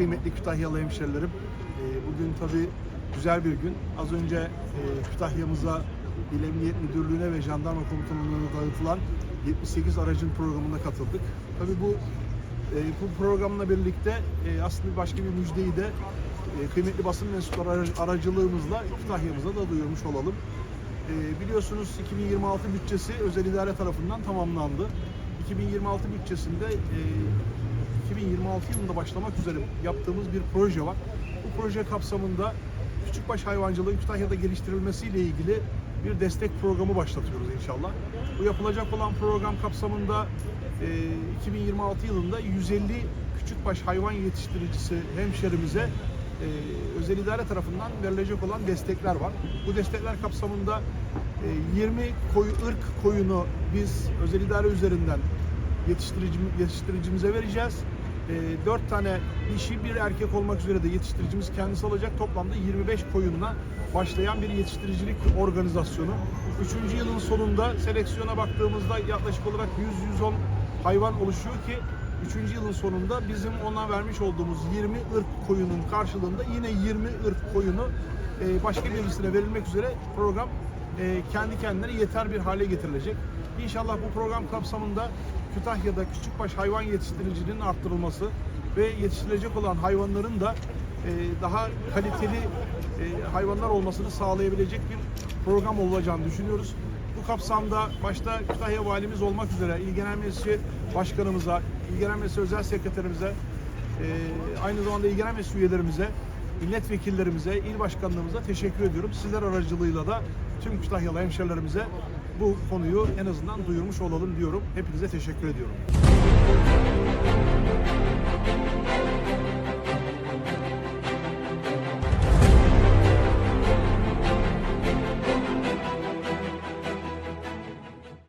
kıymetli Kütahyalı hemşerilerim. Ee, Bugün tabii güzel bir gün. Az önce e, Kütahya'mıza İl Emniyet Müdürlüğü'ne ve Jandarma Komutanlığı'na dağıtılan 78 aracın programına katıldık. Tabii bu e, bu programla birlikte e, aslında başka bir müjdeyi de kıymetli basın mensupları ara- aracılığımızla Kütahya'mıza da duyurmuş olalım. Biliyorsunuz 2026 bütçesi özel idare tarafından tamamlandı. 2026 bütçesinde 2026 yılında başlamak üzere yaptığımız bir proje var. Bu proje kapsamında küçükbaş hayvancılığın Kütahya'da geliştirilmesiyle ilgili bir destek programı başlatıyoruz inşallah. Bu yapılacak olan program kapsamında e, 2026 yılında 150 küçükbaş hayvan yetiştiricisi hemşerimize e, özel idare tarafından verilecek olan destekler var. Bu destekler kapsamında e, 20 koyu, ırk koyunu biz özel idare üzerinden yetiştirici, yetiştiricimize vereceğiz. 4 tane dişi bir erkek olmak üzere de yetiştiricimiz kendisi alacak. Toplamda 25 koyunla başlayan bir yetiştiricilik organizasyonu. Üçüncü yılın sonunda seleksiyona baktığımızda yaklaşık olarak 100-110 hayvan oluşuyor ki Üçüncü yılın sonunda bizim ona vermiş olduğumuz 20 ırk koyunun karşılığında yine 20 ırk koyunu e, başka birisine verilmek üzere program e, kendi kendine yeter bir hale getirilecek. İnşallah bu program kapsamında Kütahya'da küçükbaş hayvan yetiştiriciliğinin arttırılması ve yetiştirilecek olan hayvanların da e, daha kaliteli e, hayvanlar olmasını sağlayabilecek bir program olacağını düşünüyoruz. Bu kapsamda başta Kütahya Valimiz olmak üzere İl Genel Meclisi Başkanımıza, İl Genel Meclisi Özel Sekreterimize, e, aynı zamanda İl Genel Meclisi üyelerimize, milletvekillerimize, il başkanlarımıza teşekkür ediyorum. Sizler aracılığıyla da tüm Kütahyalı hemşerilerimize bu konuyu en azından duyurmuş olalım diyorum. Hepinize teşekkür ediyorum.